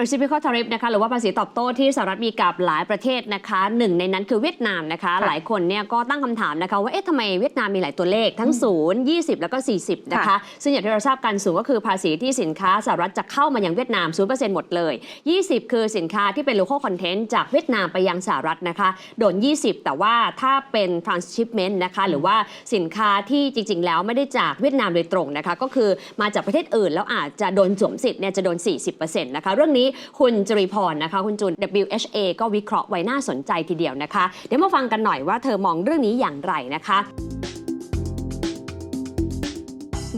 reciprocal tariff นะคะหรือว่าภาษีตอบโต้ที่สหรัฐมีกับหลายประเทศนะคะหนึ่งในนั้นคือเวียดนามนะคะค่ะหลายคนเนี่ยก็ตั้งคำถามนะคะว่าเอ๊ะทำไมเวียดนามมีหลายตัวเลขทั้ง 0 20 แล้วก็ 40 นะคะค่ะซึ่งอย่างที่เราทราบกันสูงก็คือภาษีที่สินค้าสหรัฐจะเข้ามายังเวียดนาม 0%หมดเลย 20 คือสินค้าที่เป็น local content จากเวียดนามไปยังสหรัฐนะคะโดน 20 แต่ว่าถ้าเป็น transshipment นะคะหรือว่าสินค้าที่จริง ๆ แล้วไม่ได้จากเวียดนามโดยตรงนะคะก็คือมาจากประเทศอื่นแล้วอาจจะโดนสวมสิทธิ์เนี่ยจะโดน 40%นะคะเรื่องนี้คุณจริพรนะคะ คุณจูน WHA ก็วิเคราะห์ไว้น่าสนใจทีเดียวนะคะ เดี๋ยวมาฟังกันหน่อยว่าเธอมองเรื่องนี้อย่างไรนะคะ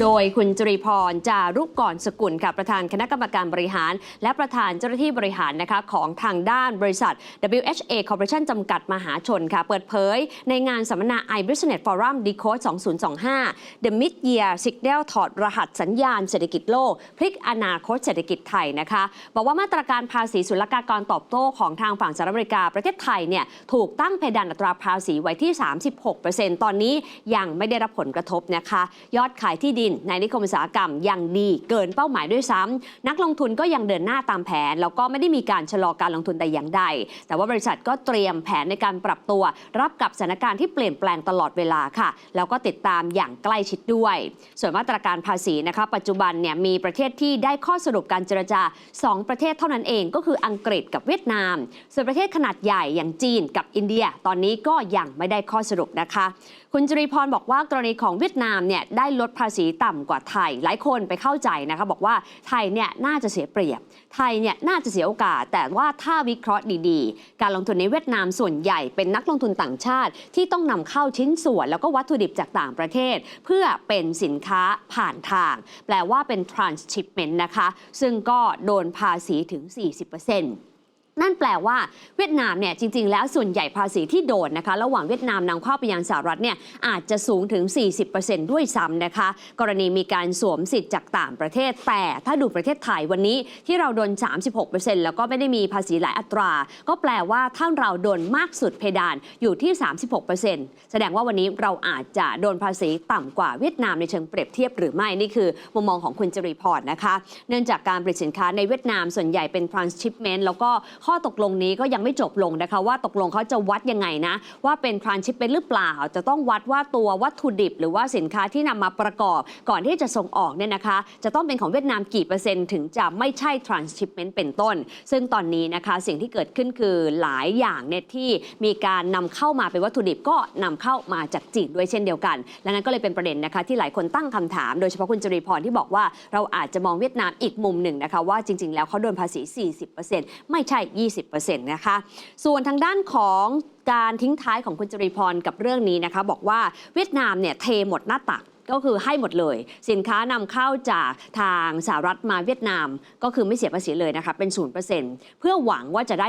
โดยคุณจริพรจารุกกรสกุลค่ะประธานคณะกรรมการบริหาร และประธานเจ้าหน้าที่บริหารนะคะของทางด้านบริษัท WHA Corporation จำกัดมหาชนค่ะ เปิดเผยในงานสัมมนา iBusiness Forum Decode 2025 The Mid Year Signal ถอดรหัสสัญญาณเศรษฐกิจโลก พลิกอนาคตเศรษฐกิจไทยนะคะ บอกว่ามาตรการภาษีศุลกากรตอบโต้ของทางฝั่งสหรัฐอเมริกาประเทศไทยเนี่ยถูกตั้งเพดานอัตราภาษีไว้ที่ 36%ตอนนี้ยังไม่ได้รับผลกระทบนะคะ ยอดขายที่ดินในนิคมอุตสาหกรรมยังดีเกินเป้าหมายด้วยซ้ำนักลงทุนก็ยังเดินหน้าตามแผน แล้วก็ไม่ได้มีการชะลอการลงทุนแต่อย่างใด แต่ว่าบริษัทก็เตรียมแผนในการปรับตัว รับกับสถานการณ์ที่เปลี่ยนแปลงตลอดเวลาค่ะ แล้วก็ติดตามอย่างใกล้ชิดด้วย ส่วนมาตรการภาษีนะคะ ปัจจุบันเนี่ยมีประเทศที่ได้ข้อสรุปการเจรจา 2 ประเทศเท่านั้นเองก็คืออังกฤษกับเวียดนาม ส่วนประเทศขนาดใหญ่อย่างจีนกับอินเดีย ตอนนี้ก็ยังไม่ได้ข้อสรุปนะคะ คุณจริพรบอกว่ากรณีของเวียดนามเนี่ยได้ลดภาษีต่ำกว่าไทย หลายคนไปเข้าใจนะคะบอกว่าไทยเนี่ยน่าจะเสียเปรียบ ไทยเนี่ยน่าจะเสียโอกาส แต่ว่าถ้าวิเคราะห์ดีๆ การลงทุนในเวียดนามส่วนใหญ่เป็นนักลงทุนต่างชาติ ที่ต้องนำเข้าชิ้นส่วน แล้วก็วัตถุดิบจากต่างประเทศ เพื่อเป็นสินค้าผ่านทาง แปลว่าเป็น transshipment นะคะ ซึ่งก็โดนภาษีถึง 40% นั่นแปลว่าเวียดนามเนี่ยจริง ๆ แล้วส่วนใหญ่ภาษีที่โดนนะคะ ระหว่างเวียดนามนำเข้าไปยังสหรัฐเนี่ยอาจจะสูงถึง 40%ด้วยซ้ำนะคะ กรณีมีการสวมสิทธิ์จากต่างประเทศ แต่ถ้าดูประเทศไทยวันนี้ที่เราโดน 36%แล้วก็ไม่ได้มีภาษีหลายอัตรา ก็แปลว่าถ้าเราโดนมากสุดเพดานอยู่ที่ 36%แสดงว่าวันนี้เราอาจจะโดนภาษีต่ำกว่าเวียดนามในเชิงเปรียบเทียบหรือไม่นี่คือมุมมองของคุณจริพรนะคะ เนื่องจากการผลิตสินค้าในเวียดนามส่วนใหญ่เป็น transshipment แล้วก็ข้อตกลงนี้ก็ยังไม่จบลงนะคะว่าตกลงเขาจะวัดยังไงนะ ว่าเป็น transshipment หรือเปล่า จะต้องวัดว่าตัววัตถุดิบ หรือว่าสินค้าที่นำมาประกอบ ก่อนที่จะส่งออกเนี่ยนะคะ จะต้องเป็นของเวียดนามกี่เปอร์เซ็นต์ถึงจะไม่ใช่ transshipment เป็นต้น ซึ่งตอนนี้นะคะสิ่งที่เกิดขึ้นคือหลายอย่างเนี่ยที่มีการนำเข้ามาเป็นวัตถุดิบก็นำเข้ามาจากจีนด้วยเช่นเดียวกัน และนั่นก็เลยเป็นประเด็นนะคะที่หลายคนตั้งคำถาม โดยเฉพาะคุณจริพรที่บอกว่าเราอาจจะมองเวียดนามอีกมุมหนึ่งนะคะว่าจริง ๆ แล้วเขาโดนภาษี 40%ไม่ใช่20%นะคะ ส่วนทางด้านของการทิ้งท้ายของคุณจริพรกับเรื่องนี้นะคะ บอกว่าเวียดนามเนี่ยเทหมดหน้าตัก ก็คือให้หมดเลย สินค้านำเข้าจากทางสหรัฐมาเวียดนาม ก็คือไม่เสียภาษีเลยนะคะเป็น 0%เพื่อหวังว่าจะได้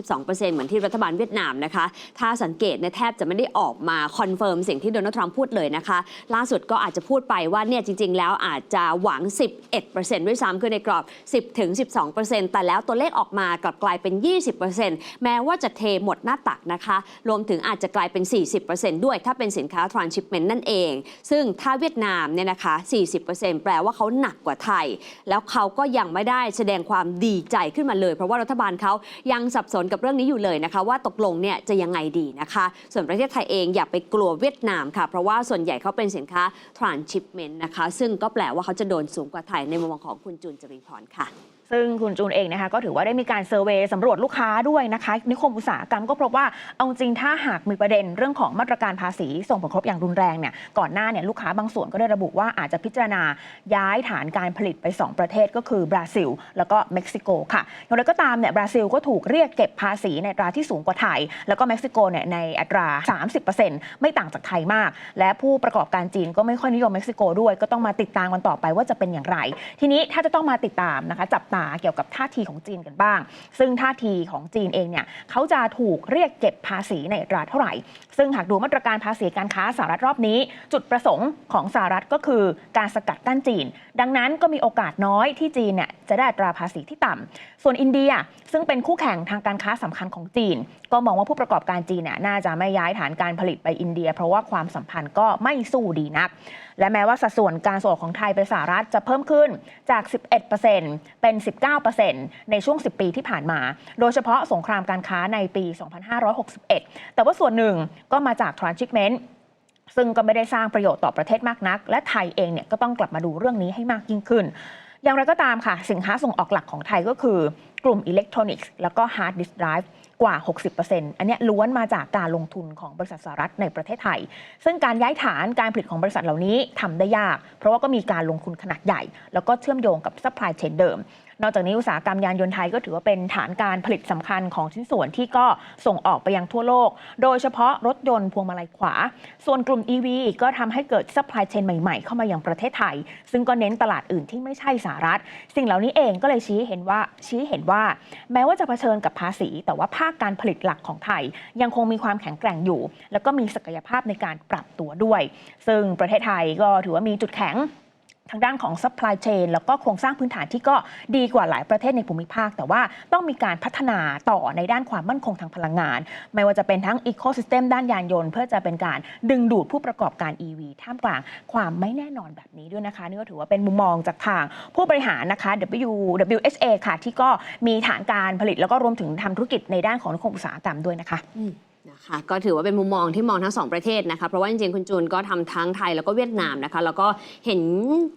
10-12%เหมือนที่รัฐบาลเวียดนามนะคะ ถ้าสังเกตเนี่ยแทบจะไม่ได้ออกมาคอนเฟิร์มสิ่งที่โดนัลด์ทรัมป์พูดเลยนะคะ ล่าสุดก็อาจจะพูดไปว่าเนี่ยจริง ๆ แล้วอาจจะหวัง 11%ด้วยซ้ำคือในกรอบ 10-12%แต่แล้วตัวเลขออกมากลับกลายเป็น 20%แม้ว่าจะเทหมดหน้าตักนะคะ รวมถึงอาจจะกลายเป็น 40%ด้วย ถ้าเป็นสินค้า transshipment นั่นเอง ซึ่งถ้าเวียดนามเนี่ยนะคะ 40%แปลว่าเขาหนักกว่าไทย แล้วเขาก็ยังไม่ได้แสดงความดีใจขึ้นมาเลย เพราะว่ารัฐบาลเขายังสับสนกับเรื่องนี้อยู่เลยนะคะ ว่าตกลงเนี่ยจะยังไงดีนะคะ ส่วนประเทศไทยเองอย่าไปกลัวเวียดนามค่ะ เพราะว่าส่วนใหญ่เขาเป็นสินค้า transshipment นะคะ ซึ่งก็แปลว่าเขาจะโดนสูงกว่าไทยในมุมมองของคุณจูนจริพรค่ะ ซึ่งคุณจูนเองนะคะก็ถือว่าได้มีการเซอร์เวยสำรวจลูกค้าด้วยนะคะ นิคมอุตสาหกรรมก็พบว่าเอาจริงถ้าหากมีประเด็นเรื่องของมาตรการภาษีส่งผลกระทบอย่างรุนแรงเนี่ยก่อนหน้าเนี่ยลูกค้าบางส่วนก็ได้ระบุว่าอาจจะพิจารณาย้ายฐานการผลิตไป 2 ประเทศก็คือบราซิล แล้วก็เม็กซิโกค่ะอย่างไรก็ตามเนี่ยบราซิลก็ถูกเรียกเก็บภาษีในตราที่สูงกว่าไทย แล้วก็เม็กซิโกเนี่ยในอัตรา 30%ไม่ต่างจากไทยมาก และผู้ประกอบการจีนก็ไม่ค่อยนิยมเม็กซิโกด้วยก็ต้องมาติดตามกันต่อไปว่าจะเป็นอย่างไร ทีนี้ถ้าจะต้องมาติดตามนะคะจับตาเกี่ยวกับท่าทีของจีนกันบ้าง ซึ่งท่าทีของจีนเองเนี่ยเขาจะถูกเรียกเก็บภาษีในราเท่าไหร่ ซึ่งหากดูมาตรการภาษีการค้าสหรัฐรอบนี้ จุดประสงค์ของสหรัฐก็คือการสกัดกั้นจีน ดังนั้นก็มีโอกาสน้อยที่จีนเนี่ยจะได้อัตราภาษีที่ต่ำส่วนอินเดียซึ่งเป็นคู่แข่งทางการค้าสำคัญของจีน ก็มองว่าผู้ประกอบการจีนเนี่ยน่าจะไม่ย้ายฐานการผลิตไปอินเดีย เพราะว่าความสัมพันธ์ก็ไม่สู้ดีนัก และแม้ว่าสัดส่วนการส่งออกของไทยไปสหรัฐจะเพิ่มขึ้นจาก 11%เป็น19%ในช่วง 10 ปีที่ผ่านมา โดยเฉพาะสงครามการค้าในปี 2561 แต่ว่าส่วนหนึ่งก็มาจาก transshipment ซึ่งก็ไม่ได้สร้างประโยชน์ต่อประเทศมากนัก และไทยเองเนี่ยก็ต้องกลับมาดูเรื่องนี้ให้มากยิ่งขึ้น อย่างไรก็ตามค่ะ สินค้าส่งออกหลักของไทยก็คือ กลุ่มอิเล็กทรอนิกส์แล้วก็ฮาร์ดดิสก์ไดรฟ์กว่า 60%อันเนี้ล้วนมาจากการลงทุนของบริษัทสหรัฐในประเทศไทย ซึ่งการย้ายฐานการผลิตของบริษัทเหล่านี้ทำได้ยาก เพราะว่าก็มีการลงทุนขนาดใหญ่ แล้วก็เชื่อมโยงกับซัพพลายเชนเดิม นอกจากนี้อุตสาหกรรมยานยนต์ไทยก็ถือว่าเป็นฐานการผลิตสำคัญของชิ้นส่วนที่ก็ส่งออกไปยังทั่วโลก โดยเฉพาะรถยนต์พวงมาลัยขวา ส่วนกลุ่ม EV ก็ทำให้เกิดซัพพลายเชนใหม่ๆ เข้ามายังประเทศไทย ซึ่งก็เน้นตลาดอื่นที่ไม่ใช่สหรัฐ สิ่งเหล่านี้เองก็เลยชี้เห็นว่าชี้เห็นว่าแม้ว่าจะเผชิญกับภาษี แต่ว่าภาคการผลิตหลักของไทย ยังคงมีความแข็งแกร่งอยู่ แล้วก็มีศักยภาพในการปรับตัวด้วย ซึ่งประเทศไทยก็ถือว่ามีจุดแข็ง ทางด้านของ supply chain แล้วก็โครงสร้างพื้นฐานที่ก็ดีกว่าหลายประเทศในภูมิภาค แต่ว่าต้องมีการพัฒนาต่อในด้านความมั่นคงทางพลังงาน ไม่ว่าจะเป็นทั้ง ecosystem ด้านยานยนต์ เพื่อจะเป็นการดึงดูดผู้ประกอบการ EV ท่ามกลางความไม่แน่นอนแบบนี้ด้วยนะคะนี่ก็ถือว่าเป็นมุมมองจากทางผู้บริหารนะคะ W WHA ค่ะ ที่ก็มีฐานการผลิตแล้วก็รวมถึงทำธุรกิจในด้านของนิคมอุตสาหกรรมด้วยนะคะ นะคะก็ถือว่าเป็นมุมมองที่มองทั้งสองประเทศนะคะเพราะว่าจริงๆคุณจูนก็ทำทั้งไทยแล้วก็เวียดนามนะคะแล้วก็เห็น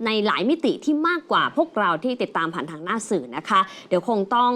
ในหลายมิติที่มากกว่าพวกเราที่ติดตามผ่านทางหน้าสื่อนะคะ เดี๋ยวคงต้อง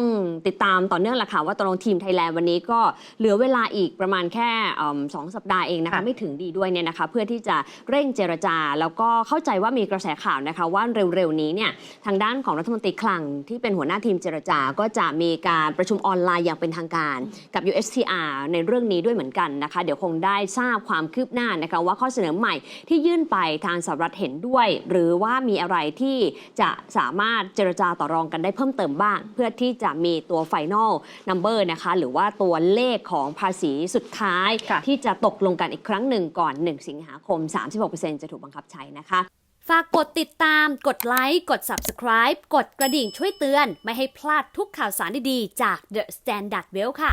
ติดตามต่อเนื่องแหละค่ะว่าตกลงทีมไทยแลนด์วันนี้ก็เหลือเวลาอีกประมาณแค่เอิ่มสองสัปดาห์เองนะคะค่ะไม่ถึงดีด้วยเนี่ยนะคะเพื่อที่จะเร่งเจรจา แล้วก็เข้าใจว่ามีกระแสข่าวนะคะว่าเร็วๆนี้เนี่ยทางด้านของรัฐมนตรีคลังที่เป็นหัวหน้าทีมเจรจาก็จะมีการประชุมออนไลน์อย่างเป็นทางการกับ USTR ในเรื่องนี้ด้วยเหมือนกันนะคะ เดี๋ยวคงได้ทราบความคืบหน้านะคะว่าข้อเสนอใหม่ที่ยื่นไปทางสหรัฐเห็นด้วย หรือว่ามีอะไรที่จะสามารถเจรจาต่อรองกันได้เพิ่มเติมบ้าง เพื่อที่จะมีตัว Final Number นะคะหรือว่าตัวเลขของภาษีสุดท้ายค่ะที่จะตกลงกันอีกครั้งหนึ่งก่อน 1 สิงหาคม 36%จะถูกบังคับใช้นะคะฝากกดติดตาม กดไลค์ กด Subscribe กดกระดิ่งช่วยเตือน ไม่ให้พลาดทุกข่าวสารดี ๆ จาก The Standard Well ค่ะ